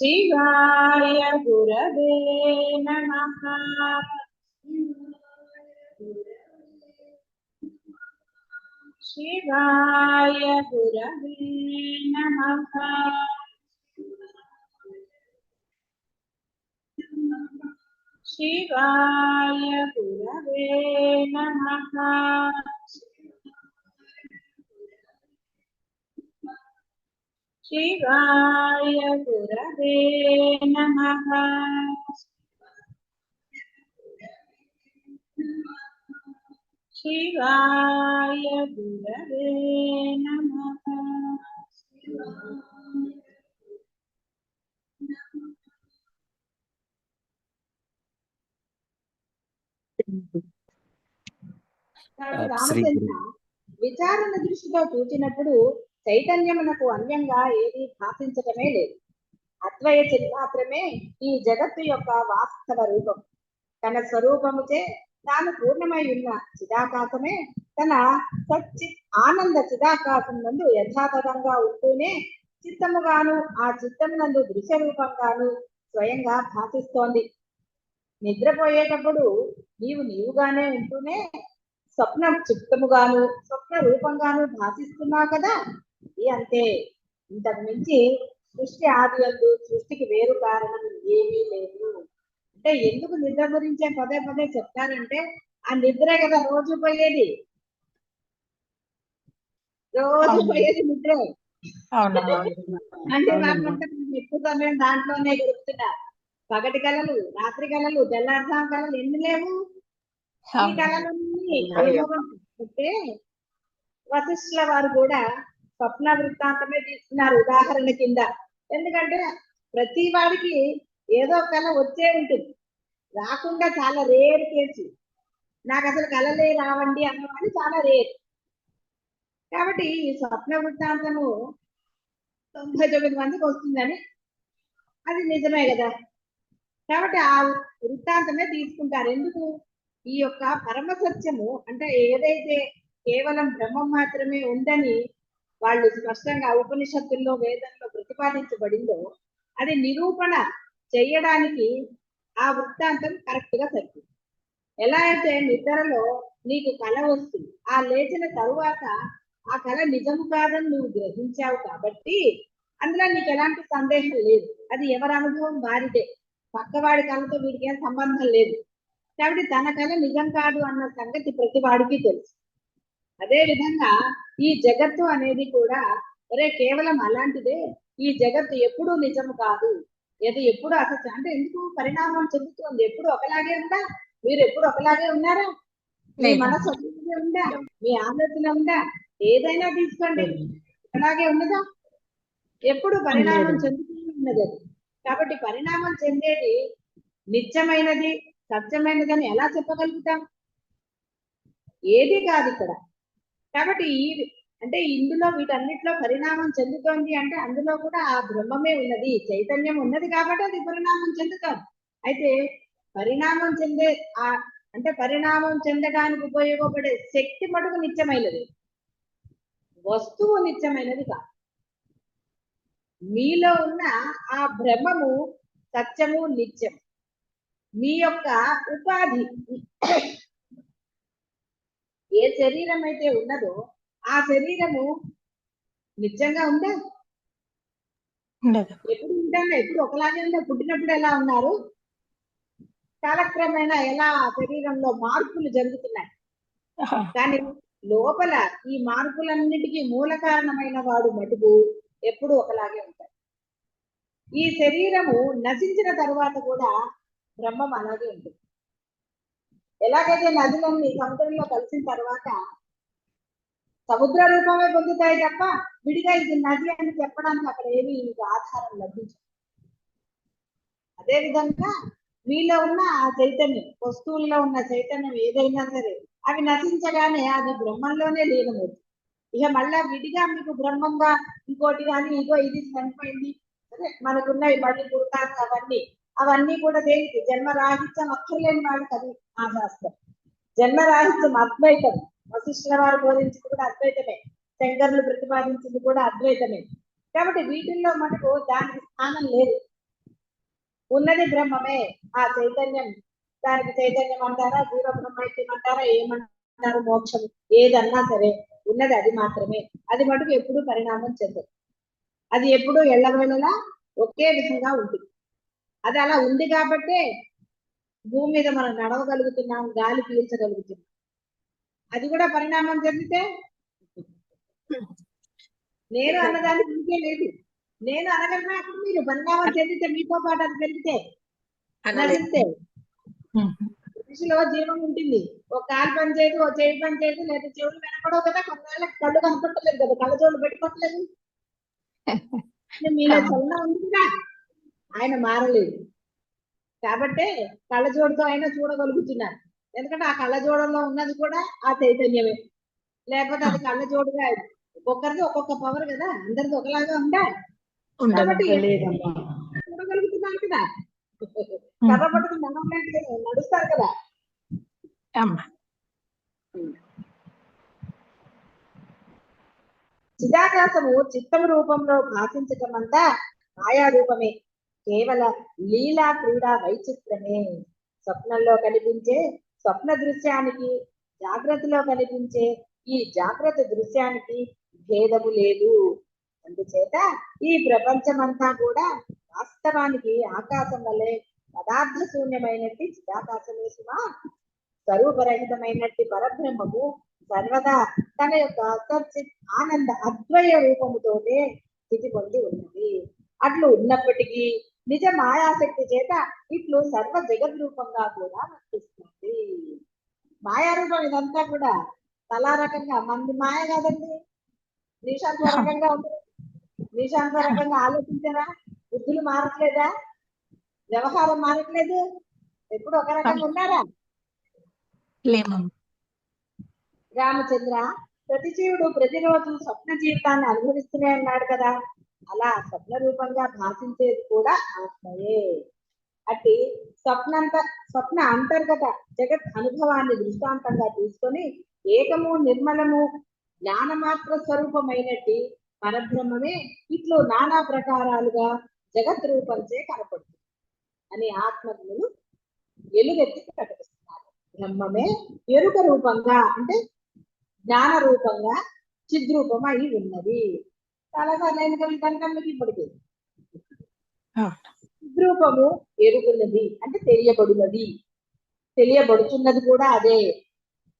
Shivaya Gurave Namaha Shivaya Gurave Namaha Shivaya Gurave Namaha శివాయ గురవే నమః. శివాయ గురవే నమః. విచారణ దృష్టితో చూచినప్పుడు చైతన్యమునకు అన్యంగా ఏది భాషించటమే లేదు. అద్వయ మాత్రమే ఈ జగత్తు యొక్క వాస్తవ రూపం. తన స్వరూపముచే తాను పూర్ణమై ఉన్న చిదాకాశమే తన సచ్చిత్ ఆనంద చిదాకాశం నందు యథాతథంగా ఉంటూనే చిత్తముగాను ఆ చిత్తం నందు దృశ్య రూపంగాను స్వయంగా భాషిస్తోంది. నిద్రపోయేటప్పుడు నీవు నీవుగానే ఉంటూనే స్వప్న చిత్తముగాను స్వప్న రూపంగాను భాషిస్తున్నావు కదా? ఇది అంతే ఇంతకు మించి సృష్టి ఆది అందు సృష్టికి వేరు కారణం ఏమీ లేదు. అంటే ఎందుకు నిద్ర గురించే పదే పదే చెప్తారంటే ఆ నిద్రే కదా రోజు పోయేది. రోజు. పోయేది నిద్రే. అంటే ఎక్కువ సమయం దాంట్లోనే గడుపుతున్నా. పగటి కళలు రాత్రి కళలు తెల్లారుజాము కళలు ఎన్ని లేవు? ఈ. కళలన్నీ వశిష్ఠుల వారు కూడా స్వప్న వృత్తాంతమే తీసుకున్నారు ఉదాహరణ కింద. ఎందుకంటే ప్రతి వాడికి ఏదో కళ వచ్చే ఉంటుంది. రాకుండా చాలా రేర్ కేసు. నాకు అసలు కళలే రావండి అన్నవాడు చాలా రేర్. కాబట్టి ఈ స్వప్న వృత్తాంతము తొంభై తొమ్మిది మందికి వస్తుందని అది నిజమే కదా. కాబట్టి ఆ వృత్తాంతమే తీసుకుంటారు. ఎందుకు? ఈ యొక్క పరమ సత్యము అంటే ఏదైతే కేవలం బ్రహ్మం మాత్రమే ఉందని వాళ్ళు స్పష్టంగా ఉపనిషత్తుల్లో వేదంలో ప్రతిపాదించబడిందో అది నిరూపణ చేయడానికి ఆ వృత్తాంతం కరెక్ట్గా సరిపోతుంది ఎలా అయితే నిద్రలో నీకు కళ వస్తుంది ఆ లేచిన తరువాత ఆ కళ నిజము కాదని నువ్వు గ్రహించావు కాబట్టి అందులో నీకు ఎలాంటి సందేహం లేదు. అది ఎవరి అనుభవం వారిదే. పక్కవాడి కళతో వీడికి సంబంధం లేదు. కాబట్టి తన కళ నిజం కాదు అన్న సంగతి ప్రతి వాడికి తెలుసు. అదే విధంగా ఈ జగత్తు అనేది కూడా ఒరే కేవలం అలాంటిదే ఈ జగత్తు ఎప్పుడూ నిజము కాదు. ఇది ఎప్పుడు అసలు అంటే ఎందుకు పరిణామం చెందుతుంది? ఎప్పుడు ఒకలాగే ఉందా? మీరు ఎప్పుడు ఒకలాగే ఉన్నారా? మీ. మనసు ఒకలాగే ఉందా? మీ ఆలోచన ఉందా? ఏదైనా తీసుకోండి. అలాగే ఉన్నదా? ఎప్పుడు పరిణామం. చెందుతూనే ఉన్నది అది. కాబట్టి పరిణామం చెందేది నిత్యమైనది సత్యమైనదని ఎలా చెప్పగలుగుతాం? ఏది కాదు ఇక్కడ. కాబట్టి ఈ అంటే ఇందులో వీటన్నిటిలో పరిణామం చెందుతోంది అంటే అందులో కూడా ఆ బ్రహ్మమే ఉన్నది చైతన్యం ఉన్నది కాబట్టి అది పరిణామం చెందుతోంది. అయితే పరిణామం చెందే ఆ అంటే పరిణామం చెందడానికి ఉపయోగపడే శక్తి మటుకు నిత్యమైనది. వస్తువు నిత్యమైనది కాదు. మీలో ఉన్న ఆ భ్రమము సత్యము నిత్యం మీ యొక్క ఉపాధి ఏ శరీరం అయితే ఉన్నదో ఆ శరీరము నిత్యంగా ఉందా? ఎప్పుడు ఉంటాను ఎప్పుడు ఒకలాగే ఉందా? పుట్టినప్పుడు ఎలా ఉన్నారు? కాలక్రమేణా ఎలా ఆ శరీరంలో మార్పులు జరుగుతున్నాయి? కానీ లోపల ఈ మార్పులన్నిటికీ మూల కారణమైన వాడు మటుకు ఎప్పుడు ఒకలాగే ఉంటాడు. ఈ శరీరము నశించిన తర్వాత కూడా బ్రహ్మం అలాగే ఉంటుంది. ఎలాగైతే నదులన్నీ సముద్రంలో కలిసిన తర్వాత సముద్ర రూపమే పొందుతాయి తప్ప విడిగా ఇది నది అని చెప్పడానికి అక్కడ ఏమీ మీకు ఆధారం లభించదు. అదే విధంగా మీలో ఉన్న ఆ చైతన్యం వస్తువుల్లో ఉన్న చైతన్యం ఏదైనా సరే అవి నశించగానే అది బ్రహ్మంలోనే లీనమవుతుంది. ఇక మళ్ళా విడిగా మీకు బ్రహ్మంగా ఇంకోటి కానీ ఇగో ఇది చనిపోయింది సరే మనకున్నవి మళ్ళీ కుర్తాస్ అవన్నీ అవన్నీ కూడా దేనికి? జన్మరాహిత్యం అక్కర్లేని వాడికి కదా మహాశాస్త్రం జన్మరాహిత్యం అద్వైతం. వశిష్ఠుల వారు బోధించింది కూడా అద్వైతమే. శంకర్లు ప్రతిపాదించింది కూడా అద్వైతమే. కాబట్టి వీటిల్లో మనకు దానికి స్థానం లేదు. ఉన్నది బ్రహ్మమే. ఆ చైతన్యం దానికి చైతన్యం అంటారా జీవ బ్రహ్మైత్యం అంటారా ఏమంటారు మోక్షం? ఏదన్నా సరే ఉన్నది అది మాత్రమే. అది మటుకు ఎప్పుడు పరిణామం చెందదు. అది ఎప్పుడు ఎల్లవేళలా ఒకే విధంగా ఉంటుంది. అది అలా ఉంది కాబట్టే భూమి మీద మనం నడవగలుగుతున్నాం గాలి పీల్చగలుగుతున్నాం. అది కూడా పరిణామం చెందితే? నేను అన్నదానికి ఇంకే లేదు. నేను అనగలిగినప్పుడు మీరు పరిణామం చెందితే మీతో పాటు అది పెరిగితే నడిస్తే మనిషిలో జీవం ఉంటుంది. ఒక కాలు పని చేయదు ఒక చేయి పని చేయదు లేదా చెవులు వినపడవు కదా కొన్నేళ్ళ కళ్ళు కనపట్టలేదు కదా కళ్ళజోళ్ళు పెట్టుకోవట్లేదు. మీలో చలనం ఉంది కదా? ఆయన మారలేదు. కాబట్టే కళ్ళజోడుతో అయినా చూడగలుగుతున్నారు ఎందుకంటే ఆ కళ్ళజోడంలో ఉన్నది కూడా ఆ చైతన్యమే. లేకపోతే అది కళ్ళజోడుగా ఒక్కొక్కరిది ఒక్కొక్క పవర్ కదా అందరిది ఒకలాగా ఉందా? కాబట్టి చూడగలుగుతున్నాను కదా. కర్ర పట్టుకుని నడుస్తారు కదా. చిదాకాశము చిత్తము రూపంలో భాషించటమంతా మాయా రూపమే. కేవల లీలా క్రీడా వైచిత్రమే. స్వప్నంలో కనిపించే స్వప్న దృశ్యానికి జాగ్రత్తలో కనిపించే ఈ జాగ్రత్త దృశ్యానికి భేదము లేదు. అందుచేత ఈ ప్రపంచమంతా కూడా వాస్తవానికి ఆకాశం వల్లే పదార్థ శూన్యమైనట్టి చిదాకాశమే సుమా. స్వరూపరహితమైనట్టి పరబ్రహ్మము సర్వదా తన యొక్క సచ్చిత్ ఆనంద అద్వయ రూపముతోనే స్థితి పొంది ఉన్నది. అట్లు ఉన్నప్పటికీ నిజ మాయాశక్తి చేత ఇట్లు సర్వ జగద్ రూపంగా కూడా వర్తిస్తుంది. మాయా రూపం ఇదంతా కూడా తలా రకంగా మంది మాయ కాదండి. నిశాంత రకంగా ఉంది. నిశాంత రకంగా ఆలోచించారా? బుద్ధులు మారట్లేదా? వ్యవహారం మారట్లేదు? ఎప్పుడు ఒక రకంగా ఉన్నారా? రామచంద్ర ప్రతి జీవుడు ప్రతిరోజు స్వప్న జీవితాన్ని అనుభవిస్తూనే ఉన్నాడు కదా. అలా స్వప్న రూపంగా భాషించేది కూడా ఆత్మయే. అట్టి స్వప్నంత స్వప్న అంతర్గత జగత్ అనుభవాన్ని దృష్టాంతంగా తీసుకొని ఏకము నిర్మలము జ్ఞానమాత్ర స్వరూపమైనట్టి పరబ్రహ్మమే ఇట్లు నానా ప్రకారాలుగా జగత్ రూపంచే కనపడుతుంది అని ఆత్మజ్ఞులు ఎలుగెత్తి ప్రకటిస్తున్నారు. బ్రహ్మమే ఎరుక రూపంగా అంటే జ్ఞాన రూపంగా చిద్రూపం అయి ఉన్నది చాలాసార్లు ఎన్నికలు కనుక మీకు ఇప్పటికీ. అవును చిద్రూపము ఎరుగున్నది అంటే తెలియబడినది తెలియబడుతున్నది కూడా అదే.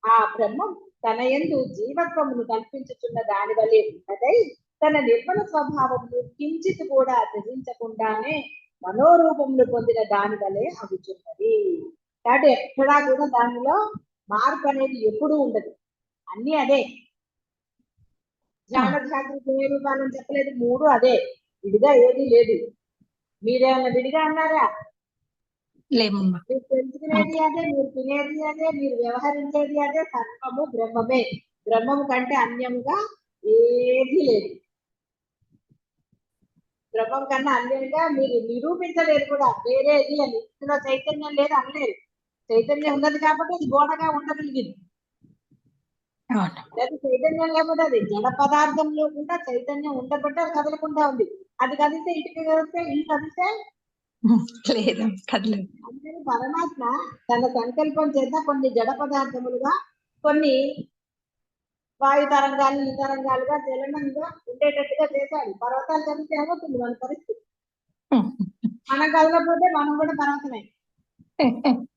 ఆ బ్రహ్మం తన యందు జీవత్వమును కల్పించుచున్న దాని వలె ఉన్నదై తన నిర్మల స్వభావమును కించిత్ కూడా త్యజించకుండానే మనోరూపమును పొందిన దాని వలె అగుచున్నది. కాబట్టి ఎక్కడా కూడా దానిలో మార్పు అనేది ఎప్పుడూ ఉండదు. అన్ని అదే. జ్ఞాన జాగృతి ఏ చెప్పలేదు. మూడు అదే. విడిగా ఏది లేదు. మీరేమన్నా విడిగా అన్నారా? మీరు తెలుసుకునేది అదే మీరు తినేది అదే మీరు వ్యవహరించేది అదే సర్వము బ్రహ్మమే. బ్రహ్మము కంటే అన్యముగా ఏది లేదు. బ్రహ్మం కన్నా అన్యంగా మీరు నిరూపించలేరు కూడా. వేరేది అని. ఇందులో చైతన్యం లేదు అనలేరు. చైతన్యం ఉన్నది కాబట్టి అది గోడగా ఉండగలిగింది. చైతన్యం లేకపోతే అది జడ పదార్థంలో కూడా చైతన్యం ఉండబట్టి అది కదలకుండా ఉంది. అది కదిలితే ఇంటికి కదిలితే ఇల్లు కదిలితే? లేదు కదలేదు. అందుకని పరమాత్మ తన సంకల్పం చేత కొన్ని జడ పదార్థములుగా కొన్ని వాయు తరంగాలు ఈ తరంగాలుగా చలనంగా ఉండేటట్టుగా చేశాడు. పర్వతాలు చదివితే ఏమవుతుంది మన పరిస్థితి? మనం కదలకపోతే మనం కూడా పర్వతమే.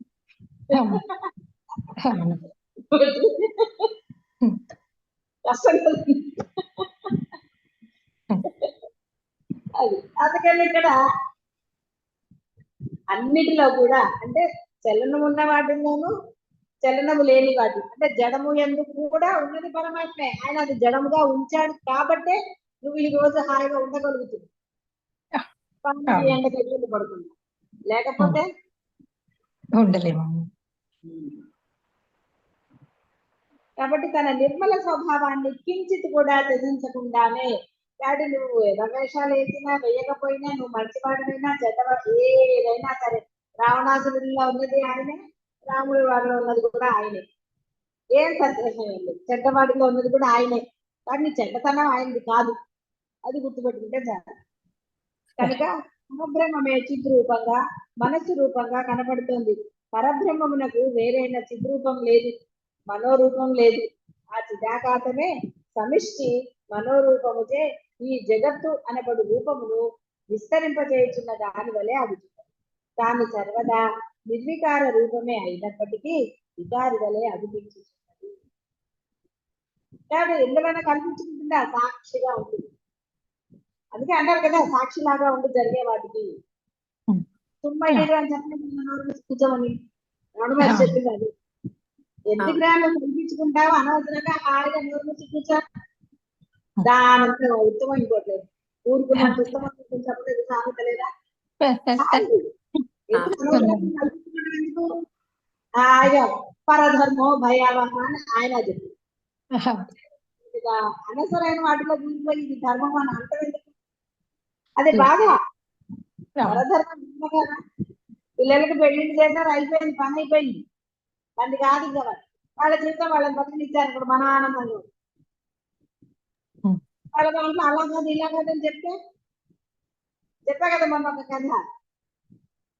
కలుగుతుంది. అది. అందుకని ఇక్కడ అన్నిటిలో కూడా అంటే చలనం ఉన్న వాటిలోనూ చలనము లేని వాటి అంటే జడము ఎందుకు కూడా ఉన్నది పరమాత్మే. ఆయన అది జడముగా ఉంచాడు కాబట్టే నువ్వు ఈ రోజు హాయిగా ఉండగలుగుతుంది ఎండకి పడుతుంది లేకపోతే ఉండలేమమ్మ కాబట్టి తన నిర్మల స్వభావాన్ని కించిత్ కూడా త్యజించకుండానే వాడి నువ్వు ఎదవేషాలు వేసినా వేయకపోయినా నువ్వు మంచివాడినైనా చెడ్డవాడు ఏదైనా సరే రావణాసురుడిలో ఉన్నది ఆయనే రాముడి వాడిలో ఉన్నది కూడా ఆయనే. ఏం సందేహం లేదు. చెడ్డవాడిలో ఉన్నది కూడా ఆయనే. కానీ చెడ్డతనం ఆయనది కాదు. అది గుర్తుపెట్టుకుంటే చాలు. కనుక పరబ్రహ్మమే చిద్రూపంగా మనస్సు రూపంగా కనబడుతోంది. పరబ్రహ్మమునకు వేరైన చిద్రూపం లేదు. మనోరూపం లేదు. ఆ చిదాకాశమే సమిష్టి మనోరూపముచే ఈ జగత్తు అనబడు రూపమును విస్తరింపజేయుచున్న దాని వలె అగుచున్నది తాను సర్వదా నిర్వికార రూపమే అయినప్పటికీ వికారి వలె అగుపించుతున్నది కాదు ఎందువలన కల్పించుకుంటుందా? సాక్షిగా ఉంటుంది అందుకే అంటారు కదా సాక్షిలాగా ఉండి జరిగే వాటికి. తుమ్మ ఏడు అని కూర్చోమని రమణ మహర్షి చెప్పింది అది ఎందుకు రాను కల్పించుకుంటావు అనవసరంగా హాయిగా నోరు కూర్చో దానంతా ఉత్తమం ఇంకోట్లేదు ఊరుకున్నంత ఉత్తమం చెప్పలేదు సామెత లేదా? హాయిగా పరధర్మో భయావహ అని ఆయన చెప్పి అనవసరమైన వాటిలో దీనిపోయి ఇది ధర్మం అని అంటారు ఎందుకు? అది బాగా పరధర్మం పిల్లలకి పెళ్ళిళ్ళు చేశారు అయిపోయింది పని అయిపోయింది. అది కాదు వాళ్ళు. జీవితం వాళ్ళని బతికినిచ్చారు ఇప్పుడు మన ఆనందంలో. వాళ్ళ దాంట్లో అలా కాదు ఇలా కాదు అని చెప్తే? చెప్పా కదా మొన్న ఒక కథ.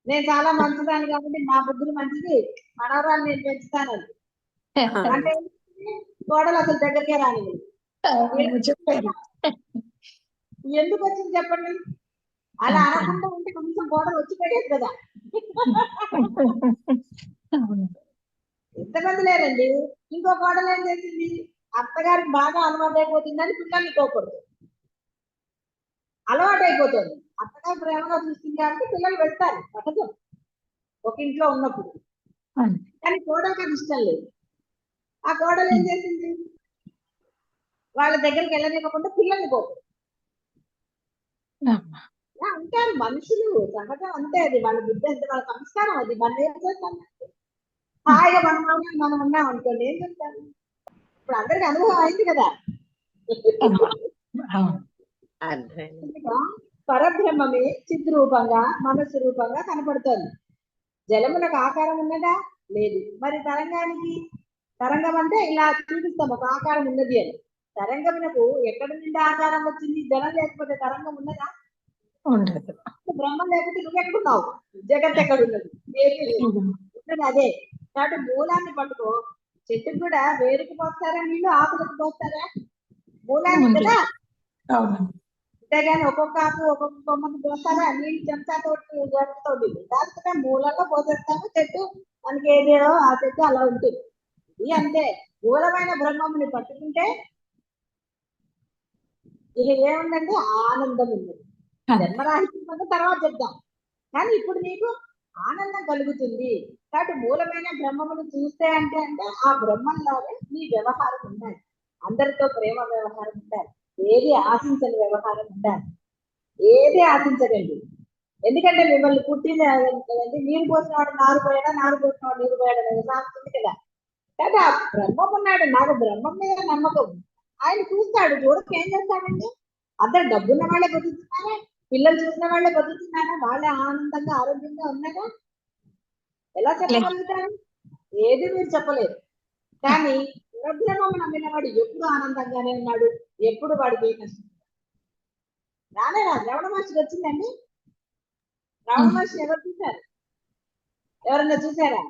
నేను చాలా మంచిదాన్ని కాబట్టి నా బుద్ధులు మంచిది మనవరాలు నేను పెంచుతాను అంటే గోడలు అసలు దగ్గరికే రాని ఎందుకు వచ్చింది చెప్పండి? అలా అనకుండా ఉంటే కనీసం గోడలు వచ్చి పడేది కదా. ఎంతమంది లేరండి? ఇంకో కోడలు ఏం చేసింది? అత్తగారికి బాగా అలవాటు అయిపోతుందని పిల్లల్ని కోకూడదు అలవాటు అయిపోతుంది. అత్తగారు ప్రేమగా చూస్తుంది కాబట్టి పిల్లలు వెళ్తారు సహజం ఒక ఇంట్లో ఉన్నప్పుడు. కానీ కోడలికి అది ఇష్టం లేదు. ఆ కోడలు ఏం చేసింది? వాళ్ళ దగ్గరికి వెళ్ళనివ్వకుండా పిల్లల్ని కోకూడదు ఉంటారు మనుషులు. సహజం అంతే అది. వాళ్ళ బుద్ధి వాళ్ళ సంస్కారం అది. మనం ఏం చేస్తాం హాయిగా మనం ఉన్నాం, మనం ఉన్నాం అనుకోండి. ఏం చెప్తాను ఇప్పుడు అందరికి అనుభవం అయింది కదా. పరబ్రహ్మమే చిద్రూపంగా మనస్సు రూపంగా కనపడుతోంది. జలమునకు ఆకారం ఉన్నదా? లేదు. మరి తరంగానికి? తరంగం అంటే ఇలా చూపిస్తాం ఒక ఆకారం ఉన్నది అని. తరంగమునకు ఎక్కడ నుండి ఆకారం వచ్చింది? జలం లేకపోతే తరంగం ఉన్నదా? ఉండదు. బ్రహ్మం లేకపోతే నువ్వు ఎక్కడున్నావు? జగత్ ఎక్కడ ఉన్నది ఉన్నది అదే. కాబట్టి మూలాన్ని పట్టుకో. చెట్టుకు కూడా వేరుకు పోస్తారా నీళ్ళు ఆకులకు పోస్తారా మూలాన్ని. కదా? అంతేగాని ఒక్కొక్క ఆకు ఒక్కొక్క కొమ్మకు పోస్తారా? నీళ్ళు చెంచాతో జరుగుతుంది దానితో మూలంలో పోసేస్తాము. చెట్టు మనకి ఏదేదో ఆ చెట్టు అలా ఉంటుంది. ఇది అంతే. మూలమైన బ్రహ్మముని పట్టుకుంటే ఇక ఏముందంటే ఆనందం ఉంది. జన్మరాహిత్యం తర్వాత చెప్దాం. కానీ ఇప్పుడు నీకు ఆనందం కలుగుతుంది. కాబట్టి మూలమైన బ్రహ్మమును చూస్తే అంటే అంటే ఆ బ్రహ్మంలాగే నీ వ్యవహారం ఉండాలి. అందరితో ప్రేమ వ్యవహారం ఉండాలి. ఏది ఆశించని వ్యవహారం ఉండాలి. ఏది ఆశించకండి. ఎందుకంటే మిమ్మల్ని పుట్టిన కదండి. నీరు పోసిన వాడు నారు పోయాడా? నారు పోసిన వాడు నీరు పోయాడా అనే కదా. కదా బ్రహ్మం ఉన్నాడు. నాకు బ్రహ్మం మీద నమ్మకం ఆయన చూస్తాడు. చూడక ఏం చేస్తాడండి? అందరు డబ్బున్న వాళ్ళే బతుకుతున్నారా. పిల్లలు చూసిన వాళ్ళే బతుకుతున్నారా? వాళ్ళే ఆనందంగా ఆరోగ్యంగా ఉన్నారా? ఎలా చెప్పగలుగుతారు? ఏది మీరు చెప్పలేరు కానీ పరబ్రహ్మము నమ్మిన వాడు ఎప్పుడు ఆనందంగానే ఉన్నాడు ఎప్పుడు వాడికి ఏ కష్టం రాలే రాదు రమణ మహర్షికి వచ్చిందండి? రమణ మహర్షి ఎవరు చూశారు? ఎవరన్నా చూసారా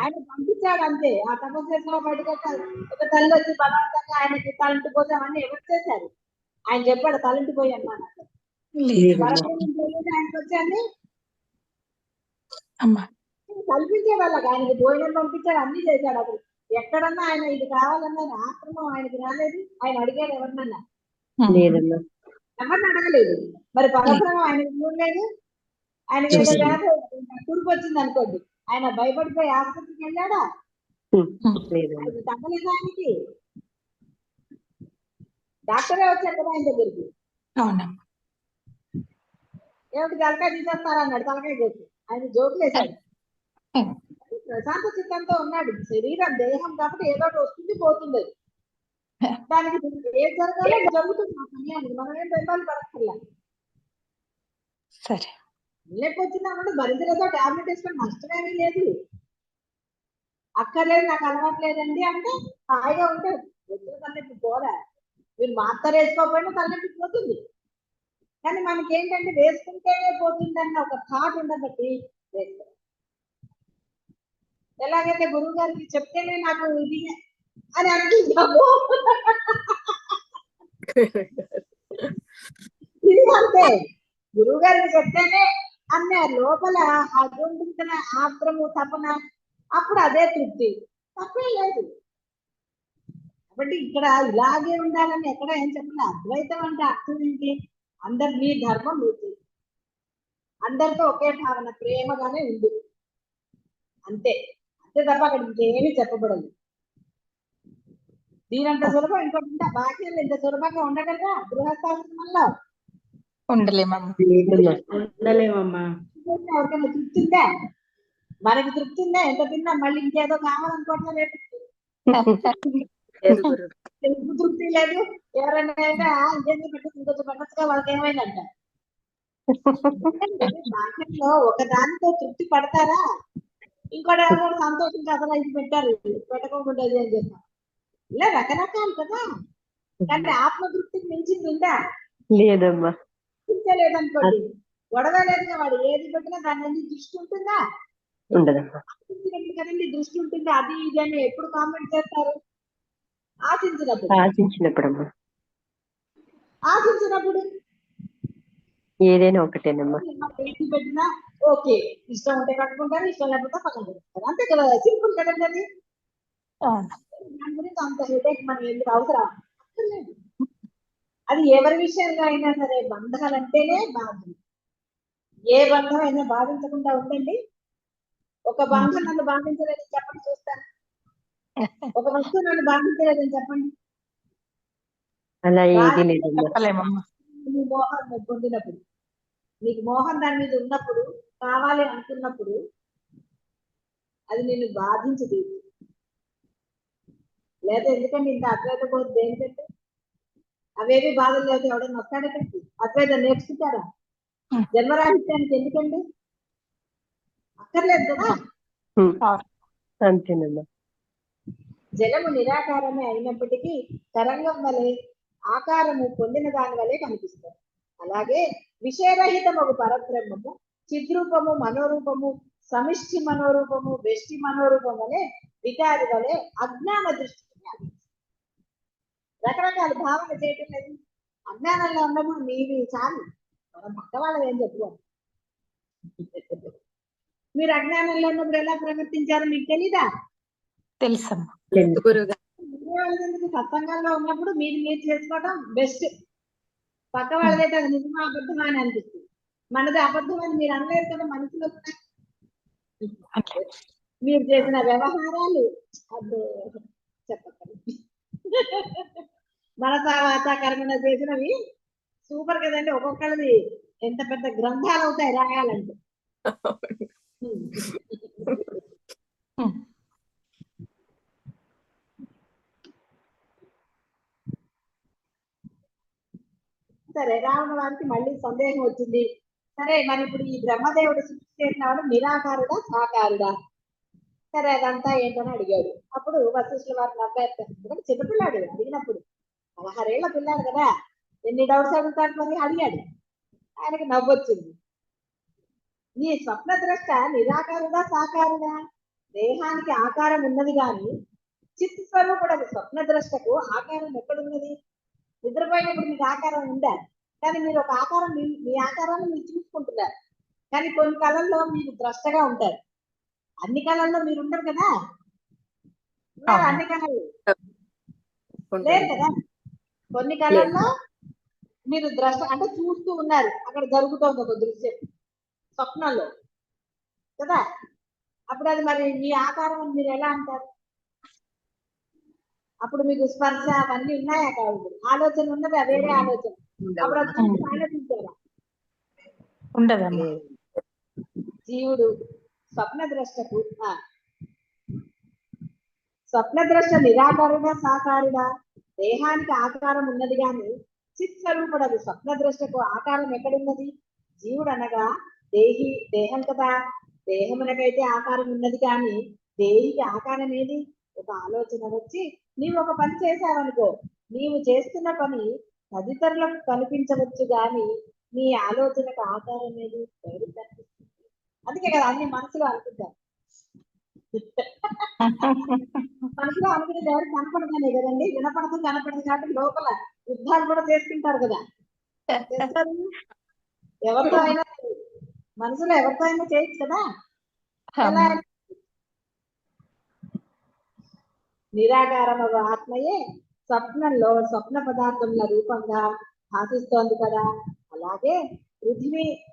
ఆయన పంపించాడు అంతే. ఆ తపస్సు చేసిన బయటకు ఒక తల్లి వచ్చి బలవంతంగా ఆయనకి తలంటి పోతామని ఎవరు చేశారు? ఆయన చెప్పాడు తలంటి పోయి ఆయనకు వచ్చాన్ని అమ్మా. కల్పించే వాళ్ళకి ఆయనకి భోజనం పంపించాడు అన్ని చేశాడు అసలు ఎక్కడన్నా ఆయన ఇది కావాలన్నా ఆశ్రమం ఆయనకి రాలేదు. ఆయన అడిగాడు ఎవరినన్నా. లేదమ్మా. ఎవరిని అడగలేదు. మరి పరబ్రహ్మం ఆయనకి చూడలేదు. వ్యాధి కురుపు వచ్చింది అనుకోండి. ఆయన భయపడిపోయి ఆసుపత్రికి వెళ్ళాడా? తగ్గలేదు ఆయనకి? డాక్టరే వచ్చారు కదా ఆయన దగ్గరికి. అవునమ్మా ఏమిటి తలకాయ తీసేస్తారా అన్నాడు తలకాయ కోసి ఆయన జోకులు వేశాడు. ప్రశాంత చిత్తంతో ఉన్నాడు. శరీరం దేహం కాబట్టి ఏదో వస్తుంది పోతుంది. దానికి ఏం జరగాలో జరుగుతుంది ఆ సమయానికి. మనం ఏం బెంబాలు పడక్కర్లా? సరే. లేకపోతున్నామంటే భరించలేదో టాబ్లెట్ వేసుకొని నష్టమేమీ లేదు. అక్కర్లేదు నాకు అలవాటు లేదండి అంటే హాయిగా ఉంటే. వచ్చిన తలనొప్పి పోదా మీరు మాత్ర వేసుకోకపోయినా తలనొప్పి పోతుంది. కానీ మనకి ఏంటంటే వేసుకుంటేనే పోతుందన్న ఒక థాట్ ఉండబట్టి వేసుకో. ఎలాగైతే గురువు గారికి చెప్తేనే నాకు ఇది అని అనిపించాము ఇది అంతే. గురువు గారికి చెప్తేనే అన్న లోపల అదుంటున్న ఆత్రము తపన అప్పుడు అదే తృప్తి. తప్పే లేదు. కాబట్టి ఇక్కడ ఇలాగే ఉండాలని ఎక్కడ ఏం చెప్పలే. అద్వైతం అంటే అర్థం ఏంటి? అందరు నీ ధర్మం నీకు అందరితో ఒకే భావన ప్రేమగానే ఉంది అంతే. అంతే తప్ప అక్కడ ఇంకేమీ చెప్పబడదు. దీనంత సులభం ఇంకోటి ఉందా బాక్యాలు ఇంత సులభంగా ఉండగలరా గృహస్థాశ్రమంలో? ఉండలేమమ్మా. ఎవరికైనా తృప్తి ఉందా? మనకి తృప్తి ఉందా? ఎంత తిన్నా మళ్ళీ ఇంకేదో కావాలనుకోవట్లేదు రేపు లేదు గురు ఎందుకు తృప్తి లేదు. ఎవరైనా అయినా ఇంకేంటి పెట్టచ్చు ఇంకొంచెం పెట్టచ్చుగా వాళ్ళకి ఏమైందంట మార్కెట్లో ఒక దానితో తృప్తి పడతారా? ఇంకోటి ఎవరో సంతోషంగా అసలు ఇది పెట్టారు. పెట్టకోకుండా ఇది అని చెప్పారు. ఇలా రకరకాలు కదా. కానీ ఆత్మతృప్తికి మించింది ఉందా? లేదమ్మా. లేదనుకోండి. గొడవ లేదుగా వాడు. ఏది పెట్టినా దాని మీద దృష్టి ఉంటుందా? ఆశించినప్పుడు కదండి దృష్టి ఉంటుంది? అది ఇది అని ఎప్పుడు కామెంట్ చేస్తారు? ఆశించినప్పుడు. ఆశించినప్పుడమ్మా. ఆశించినప్పుడు? ఏదైనా ఒకటేనమ్మా. ఏది పెట్టినా? ఓకే ఇష్టం ఉంటే కట్టుకుంటారు ఇష్టం లేకపోతే పక్కన పెడతారు. అంతే కదా? సింపుల్ కదండి అది దాని గురించి అంత హెడేక్ మనం ఎందుకు అవసరం? అక్కర్లేదు అది ఎవరి విషయంలో అయినా సరే బంధాలు అంటేనే బాధ. ఏ బంధం అయినా బాధించకుండా ఉండండి. ఒక బంధం నన్ను బాధించలేదని చెప్పండి చూస్తాను ఒక వస్తువు నన్ను బాధించలేదని చెప్పండి. అలా ఏది లేదమ్మా చెప్పలేమమ్మా. నీ మోహం పొందినప్పుడు నీకు మోహం దాని మీద ఉన్నప్పుడు కావాలి అనుకున్నప్పుడు అది నిన్ను బాధించదు. లేదా ఎందుకంటే ఇంత అద్వైత బోధ దేనికంటే అవేవి బాధలు లేదు ఎవడన్నా వస్తాడు ఇక్కడికి? అద్వైతం నేర్చుకుంటారా. జన్మరాహిత్యానికి ఎందుకండి? అక్కర్లేదు కదా? అంతేనమ్మా. జలము నిరాకారమే అయినప్పటికీ తరంగం వలె ఆకారము పొందిన దాని వలె కనిపిస్తుంది. అలాగే విషయరహితమగు పరబ్రహ్మము చిద్రూపము మనోరూపము సమిష్టి మనోరూపము వెష్టి మనోరూపం వలె వికారి వలె అజ్ఞాన దృష్టిని రకరకాల భావన చేయటం లేదు అజ్ఞానంలో ఉన్నప్పుడు మీవి చాలు. మనం పక్క వాళ్ళది ఏం చెప్పుకోం మీరు అజ్ఞానంలో ఉన్నప్పుడు ఎలా ప్రవర్తించారో మీకు తెలీదా? తెలుసమ్మా. సత్సంగంలో ఉన్నప్పుడు మీరు మీరు చేసుకోవడం బెస్ట్. పక్క వాళ్ళదైతే అది నిజమా అబద్ధమా అని అనిపిస్తుంది. మనది అబద్ధం అని మీరు అనలేరు కదా మనసులో. మీరు చేసిన వ్యవహారాలు. అబ్బో చెప్పకండి. మనసా వాచ కర్మణ చేసినవి సూపర్ కదండి. ఒక్కొక్కరిది ఎంత పెద్ద గ్రంథాలు అవుతాయి రాయాలంటే. సరే రావణ వారికి మళ్ళీ సందేహం వచ్చింది. సరే మరి ఇప్పుడు ఈ బ్రహ్మదేవుడు సృష్టి చేసినవాడు నిరాకారుడా సాకారుడా? సరే అదంతా ఏంటని అడిగాడు. అప్పుడు వశిష్ఠుల వారు అభ్యర్థి ఎందుకంటే చిన్నపిల్లాడు అడిగినప్పుడు పదహారేళ్ళ పిల్లాడు కదా ఎన్ని డౌట్స్ అడుగుతాడు మరి అడిగాడు. ఆయనకి నవ్వొచ్చింది. నీ స్వప్న ద్రష్ట నిరాకారుడా సాకారుడా? దేహానికి ఆకారం ఉన్నది కానీ చిత్ స్వరూపుడు స్వప్న ద్రష్టకు ఆకారం ఎక్కడున్నది? నిద్రపోయినప్పుడు మీకు ఆకారం ఉండాలి కానీ మీరు ఒక ఆకారం మీ ఆకారాన్ని మీరు చూసుకుంటున్నారు. కానీ కొన్ని కళల్లో మీరు ద్రష్టగా ఉంటారు. అన్ని కళల్లో మీరు ఉండరు కదా? అన్ని కళల్లో లేరు కదా? కొన్ని కళల్లో మీరు ద్రష్ట అంటే చూస్తూ ఉన్నారు. అక్కడ జరుగుతోంది ఒక దృశ్యం. స్వప్నంలో. కదా? అప్పుడు అది మరి మీ ఆకారం అని మీరు ఎలా అంటారు? అప్పుడు మీకు స్పర్శ అవన్నీ ఉన్నాయా కాదు? ఆలోచన ఉన్నది వేరే ఆలోచన ఉండదమ్మా. జీవుడు స్వప్న ద్రష్టకు స్వప్న ద్రష్ట నిరాకారుడా సాకారుడా? దేహానికి ఆకారం ఉన్నది గాని చిత్ స్వరూపుడది స్వప్న ద్రష్టకు ఆకారం ఎక్కడున్నది? జీవుడు అనగా దేహి దేహం కదా. దేహమునకైతే ఆకారం ఉన్నది కానీ దేహికి ఆకారం ఏది? ఒక ఆలోచన వచ్చి నీవు ఒక పని చేశావనుకో నీవు చేస్తున్న పని తదితరులకు కనిపించవచ్చు గాని నీ ఆలోచనకు ఆధారం కనిపిస్తుంది? అందుకే కదా అన్ని మనసులో అనుకుంటారు. మనసులో అనుకునేది కనపడదనే కదండి? వినపడదు కనపడదు కాబట్టి లోపల యుద్ధాలు కూడా చేసుకుంటారు కదా. ఎవరితో అయినా మనసులో ఎవరితో అయినా చేయొచ్చు కదా. నిరాకారమగు ఆత్మయే స్వప్నంలో స్వప్న పదార్థముల రూపంగా భాషిస్తోంది కదా. అలాగే పృథివీ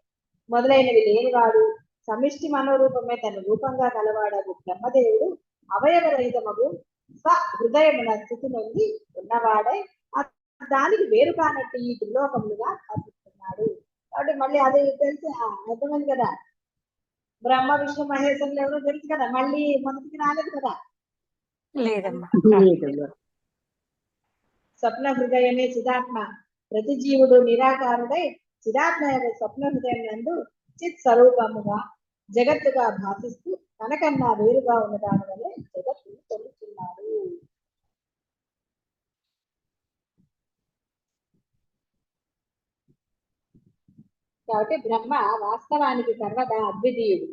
మొదలైనవి లేనివాడు సమిష్టి మనోరూపమే తన రూపంగా కలవాడగు బ్రహ్మదేవుడు అవయవరహితమగు స్వ హృదయమున స్థితి నుండి ఉన్నవాడే దానికి వేరు కానట్టు ఈ త్రిలోకములుగా భాషిస్తున్నాడు. కాబట్టి మళ్ళీ అది తెలిసి. అర్థమైంది కదా. బ్రహ్మ విష్ణు మహేశ్వరులు ఎవరో తెలుసు కదా. మళ్ళీ మొదటికి రాలేదు కదా. లేదమ్మా. స్వప్న హృదయమే చిదాత్మ. ప్రతి జీవుడు నిరాకారుడై చిదాత్మ యొక్క స్వప్న హృదయం నందు చిత్ స్వరూపముగా జగత్తుగా భాషిస్తూ తనకన్నా వేరుగా ఉన్నదాని వల్లే జగత్తు పొందుతున్నాడు. కాబట్టి బ్రహ్మ వాస్తవానికి సర్వదా అద్వితీయుడు.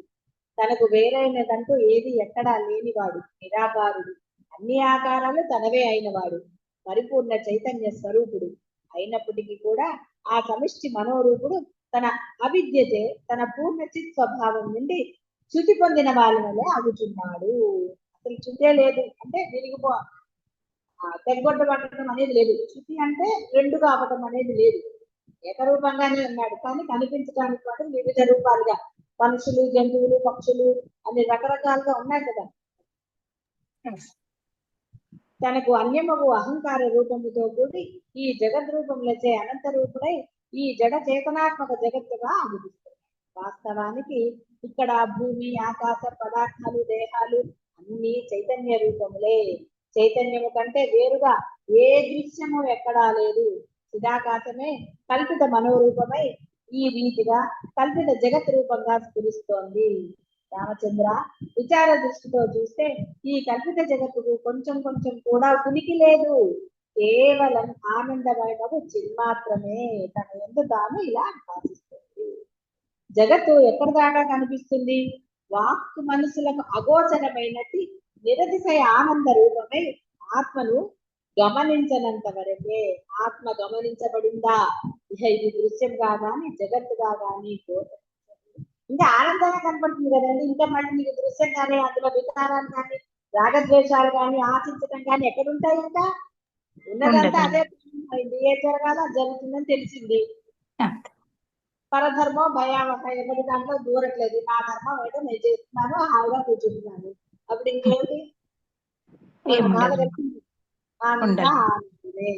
తనకు వేరైనదంటూ ఏది ఎక్కడా లేనివాడు నిరాకారుడు. అన్ని ఆకారాలు తనవే అయినవాడు. పరిపూర్ణ చైతన్య స్వరూపుడు అయినప్పటికీ కూడా ఆ సమిష్టి మనోరూపుడు తన అవిద్యతే తన పూర్ణ చిత్ స్వభావం నుండి చుతి పొందిన వాళ్ళ వల్లే అగుచున్నాడు. అసలు శృతే లేదు అంటే విరిగిపో తెగొట్టబట్టడం అనేది లేదు. చుతి అంటే రెండుగా కావటం అనేది లేదు. ఏకరూపంగానే ఉన్నాడు కానీ కనిపించడానికి మాత్రం వివిధ రూపాలుగా మనుషులు జంతువులు పక్షులు అన్ని రకరకాలుగా ఉన్నాయి కదా. తనకు అన్యమగు అహంకార రూపముతో కూడి ఈ జగద్ రూపములచే అనంత రూపుడై ఈ జడ చేతనాత్మక జగత్తుగా అనుభవిస్తుంది వాస్తవానికి ఇక్కడ భూమి ఆకాశ పదార్థాలు దేహాలు అన్ని చైతన్య రూపములే. చైతన్యము కంటే వేరుగా ఏ దృశ్యము ఎక్కడా లేదు. చిదాకాశమే కల్పిత మనోరూపమై ఈ రీతిగా కల్పిత జగత్ రూపంగా స్ఫురిస్తోంది. రామచంద్ర విచార దృష్టితో చూస్తే ఈ కల్పిత జగత్తుకు కొంచెం కొంచెం కూడా ఉనికి లేదు. కేవలం ఆనందమయమగు చిన్మాత్రమే తన ఎందు తాను ఇలా భావిస్తుంది జగత్తు ఎక్కడ దాకా కనిపిస్తుంది? వాక్ మనసులకు అగోచరమైనది నిరతిశయ ఆనంద రూపమై ఆత్మను గమనించనంత వరకే ఆత్మ గమనించబడిందా? ఇహ ఇది దృశ్యంగా గాని జగత్తుగా గాని గోచరం ఇంకా ఆనందంగా కనపడుతుంది కదండి. ఇంకా మళ్ళీ మీకు దృశ్యం కానీ అందులో వికారాలు కానీ రాగద్వేషాలు కానీ ఆశించడం కానీ ఎక్కడ ఉంటాయి ఇంకా? ఉన్నదంతా అదే అయింది ఏ జరగాలో జరుగుతుందని తెలిసింది. పరధర్మం భయావహ ఎవరి దాంట్లో దూరట్లేదు. నా ధర్మం ఏంటో నేను చేస్తున్నాను హాయిగా కూర్చుంటున్నాను. అప్పుడు ఇంకేమిటి. ఆనందమే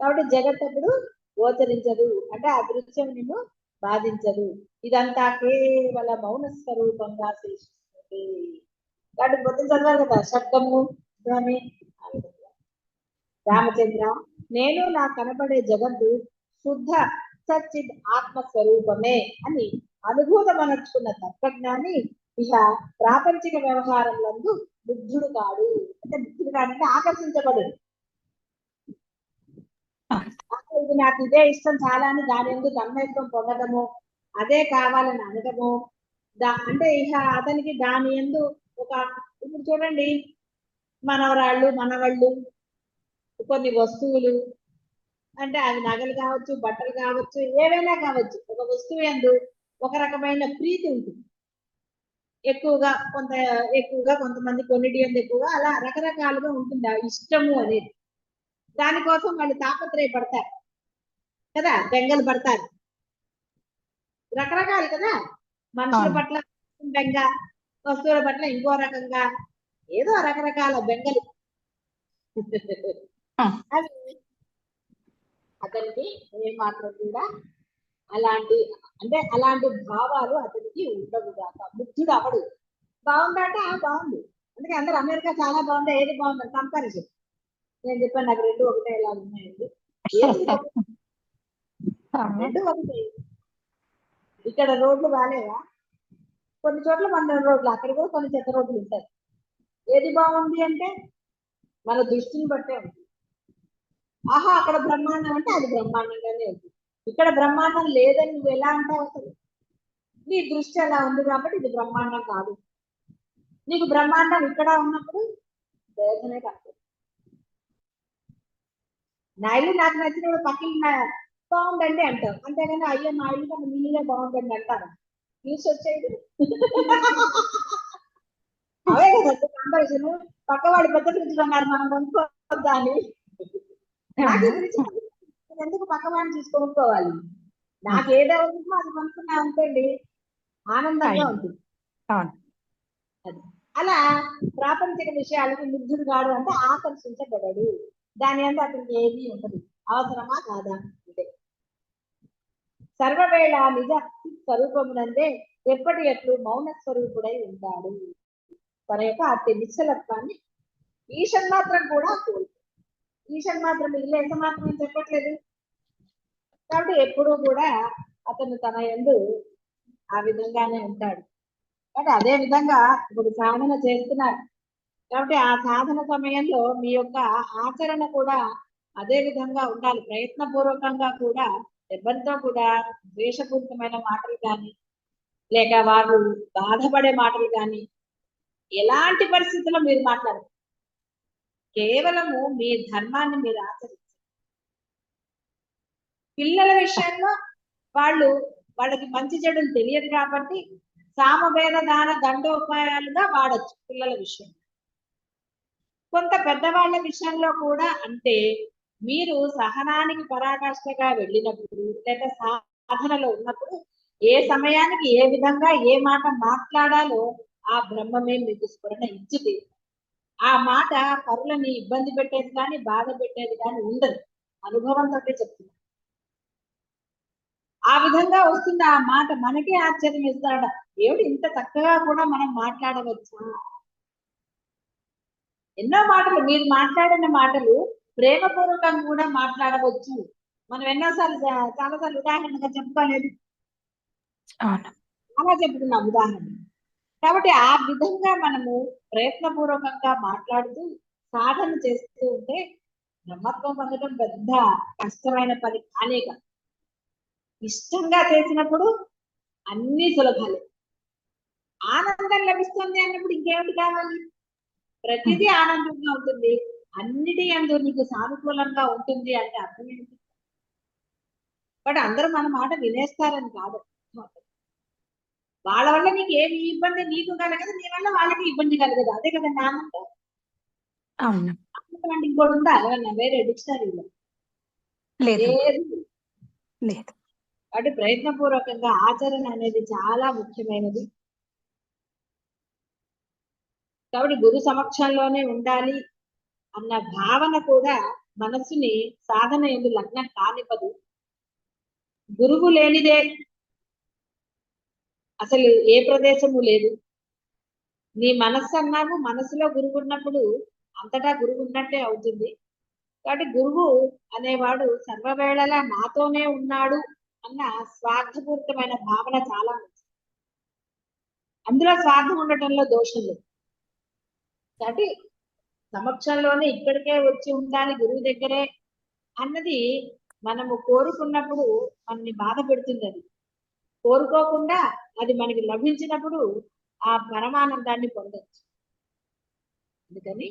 కాబట్టి జగత్ అప్పుడు గోచరించదు. అంటే ఆ దృశ్యం నిన్ను బాధించదు. ఇదంతా కేవల మౌన స్వరూపంగా శేషిస్తుంది. కాబట్టి పొద్దున చదవాలి కదా? శబ్దము ధ్వని రామచంద్ర. నేను నా కనబడే జగత్తు శుద్ధ సచ్చిద్ ఆత్మ స్వరూపమే అని అనుభూతమనర్చుకున్న తత్వజ్ఞాని ఇహ ప్రాపంచిక వ్యవహారంలందు బుద్ధుడు కాడు. అంటే బుద్ధుడు కాడంటే ఆకర్షించబడు ఇది నాకు ఇదే ఇష్టం చాలా అని దాని ఎందుకు తన్మయత్వం పొందడము అదే కావాలని అనడము. దా అంటే ఇక అతనికి దాని ఎందు ఒక ఇప్పుడు చూడండి మనవరాళ్ళు మనవాళ్ళు కొన్ని వస్తువులు అంటే అవి నగలు కావచ్చు బట్టలు కావచ్చు ఏవైనా కావచ్చు ఒక వస్తువు ఎందు ఒక రకమైన ప్రీతి ఉంటుంది. ఎక్కువగా కొంత ఎక్కువగా కొంతమంది కొన్నిటి ఎందు ఎక్కువగా అలా రకరకాలుగా ఉంటుంది ఆ ఇష్టము అనేది. దానికోసం వాళ్ళు తాపత్రయపడతారు. కదా? బెంగలు పడతారు. రకరకాలు కదా? మనుషుల. పట్ల బెంగ వస్తువుల పట్ల ఇంకో రకంగా ఏదో రకరకాల బెంగలు. అవి అతనికి ఏ మాత్రం కూడా అలాంటి అంటే అలాంటి భావాలు అతనికి ఉండవు కాక బుద్ధుడు అవడు బాగుందా అంటే ఆ బాగుంది. అందుకే అందరు అమెరికా చాలా బాగుంది. ఏది బాగుంది? కంపారిజన్. నేను చెప్పాను నాకు రెండు ఒకటే ఇలా ఉన్నాయండి. రెండు ఒకటి ఇక్కడ రోడ్లు బాగాలేవా కొన్ని చోట్ల మన రోడ్లు అక్కడ కూడా కొన్ని చెత్త రోడ్లు ఉంటాయి. ఏది బాగుంది అంటే మన దృష్టిని బట్టే ఉంది. ఆహా అక్కడ బ్రహ్మాండం అంటే అది బ్రహ్మాండంగానే ఉంది. ఇక్కడ బ్రహ్మాండం లేదని నువ్వు ఎలా అంటావు అసలు? నీ దృష్టి అలా ఉంది కాబట్టి ఇది బ్రహ్మాండం కాదు. నీకు బ్రహ్మాండం ఇక్కడ ఉన్నప్పుడు వేదనే కాదు. నా ఇల్లు నాకు నచ్చిన పక్కన బాగుందండి అంటావు అంతేగాని అయ్యో నా ఇల్లు కన్నా మీ ఇల్లే బాగుందండి అంటారు. న్యూస్ వచ్చేది? అవే కదండి కంపారిజన్ పక్క వాడి పెద్ద ఫ్రిడ్జ్ అన్నారు మనం కొనుక్కోవద్దా అని నాకు ఈ fridge ఉంది. నేను ఎందుకు పక్క వాడిని చూసి కొనుక్కోవాలి? నాకు ఏదో ఉంటుందో అది కొనుక్కున్నా అనుకోండి ఆనందంగా. ఉంటుంది. అలా ప్రాపంచిక విషయాలకు ముగ్ధుడు కాడు అంటే ఆకర్షించబడడు. దాని అంతా అతనికి ఏది ఉండదు. అవసరమా కాదా? అంటే సర్వవేళ నిజ స్వరూపమునందే ఎప్పటి ఎట్లు మౌన స్వరూపుడై ఉంటాడు. తన యొక్క అతి నిశ్చలత్వాన్ని ఈషన్ మాత్రం కూడా కోల్పోడు ఈషన్ మాత్రం ఇల్లు ఎంత మాత్రం చెప్పట్లేదు. కాబట్టి ఎప్పుడూ కూడా అతను తన ఎందు ఆ విధంగానే ఉంటాడు. కాబట్టి అదే విధంగా ఇప్పుడు సాధన చేస్తున్నారు. కాబట్టి ఆ సాధన సమయంలో మీ యొక్క ఆచరణ కూడా అదే విధంగా ఉండాలి. ప్రయత్నపూర్వకంగా కూడా ఎవరితో కూడా ద్వేషపూరితమైన మాటలు కానీ లేక వారు బాధపడే మాటలు కానీ ఎలాంటి పరిస్థితుల్లో మీరు మాట్లాడరు? కేవలము మీ ధర్మాన్ని మీరు ఆచరించారు. పిల్లల విషయంలో వాళ్ళు వాళ్ళకి మంచి చెడులు తెలియదు కాబట్టి సామవేద దాన దండోపాయాలుగా వాడచ్చు పిల్లల విషయంలో. కొంత పెద్దవాళ్ళ విషయంలో కూడా అంటే మీరు సహనానికి పరాకాష్ఠగా వెళ్ళినప్పుడు లేదా సాధనలో ఉన్నప్పుడు ఏ సమయానికి ఏ విధంగా ఏ మాట మాట్లాడాలో ఆ బ్రహ్మమే మీకు స్ఫురణ ఇచ్చితే ఆ మాట పరులని ఇబ్బంది పెట్టేది కానీ బాధ పెట్టేది కానీ ఉండదు. అనుభవంతో చెప్తున్నా. ఆ విధంగా వస్తుంది ఆ మాట. మనకే ఆశ్చర్యం ఇస్తాడ. ఏమిటి ఇంత చక్కగా కూడా మనం మాట్లాడవచ్చా? ఎన్నో మాటలు. మీరు మాట్లాడిన మాటలు ప్రేమపూర్వకంగా కూడా మాట్లాడవచ్చు. మనం ఎన్నోసార్లు చాలాసార్లు ఉదాహరణగా చెప్పుకోలేదు. అలా చెప్పుకున్నాం ఉదాహరణ. కాబట్టి ఆ విధంగా మనము ప్రయత్నపూర్వకంగా మాట్లాడుతూ సాధన చేస్తూ ఉంటే బ్రహ్మత్వం పొందడం పెద్ద కష్టమైన పని కానే కాదు ఇష్టంగా చేసినప్పుడు అన్ని సులభాలే. ఆనందం లభిస్తుంది అన్నప్పుడు ఇంకేమిటి కావాలి? ప్రతిదీ ఆనందంగా ఉంటుంది. అన్నిటి అందు నీకు సానుకూలంగా ఉంటుంది అంటే అర్థం ఏంటి? బట్ అందరూ మన మాట వినేస్తారని కాదు వాళ్ళ వల్ల నీకు ఏమి ఇబ్బంది నీకు కలగదు నీ వల్ల వాళ్ళకి ఇబ్బంది కలగదు. అదే కదండి ఆనందం అవును. ఇంకోటి ఉందా? వేరే డిక్షనరీలో లేదు. లేదు. లేదు. కాబట్టి ప్రయత్నపూర్వకంగా ఆచరణ అనేది చాలా ముఖ్యమైనది. కాబట్టి గురు సమక్షంలోనే ఉండాలి. అన్న భావన కూడా మనస్సుని సాధన ఎందు లగ్నం కానివ్వదు. గురువు లేనిదే అసలు ఏ ప్రదేశము లేదు. నీ మనస్సు అన్నావు మనసులో గురువు ఉన్నప్పుడు అంతటా గురువు ఉన్నట్టే అవుతుంది. కాబట్టి గురువు అనేవాడు సర్వవేళలా నాతోనే ఉన్నాడు అన్న స్వార్థపూరితమైన భావన చాలా మంచిది అందులో స్వార్థం ఉండటంలో దోషం లేదు. కాబట్టి సమక్షంలోనే ఇక్కడికే వచ్చి ఉండాలి గురువు దగ్గరే అన్నది మనము కోరుకున్నప్పుడు మనని బాధ పెడుతుంది అది. కోరుకోకుండా అది మనకి లభించినప్పుడు ఆ పరమానందాన్ని పొందొచ్చు. అందుకని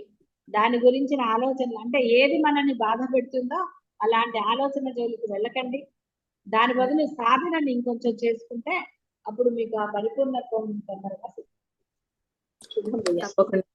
దాని గురించిన ఆలోచనలు అంటే ఏది మనల్ని బాధ పెడుతుందో అలాంటి ఆలోచన జోలికి వెళ్ళకండి. దాని బదులు సాధనని ఇంకొంచెం చేసుకుంటే అప్పుడు మీకు ఆ పరిపూర్ణత్వం తొందరగా తప్పకుండా.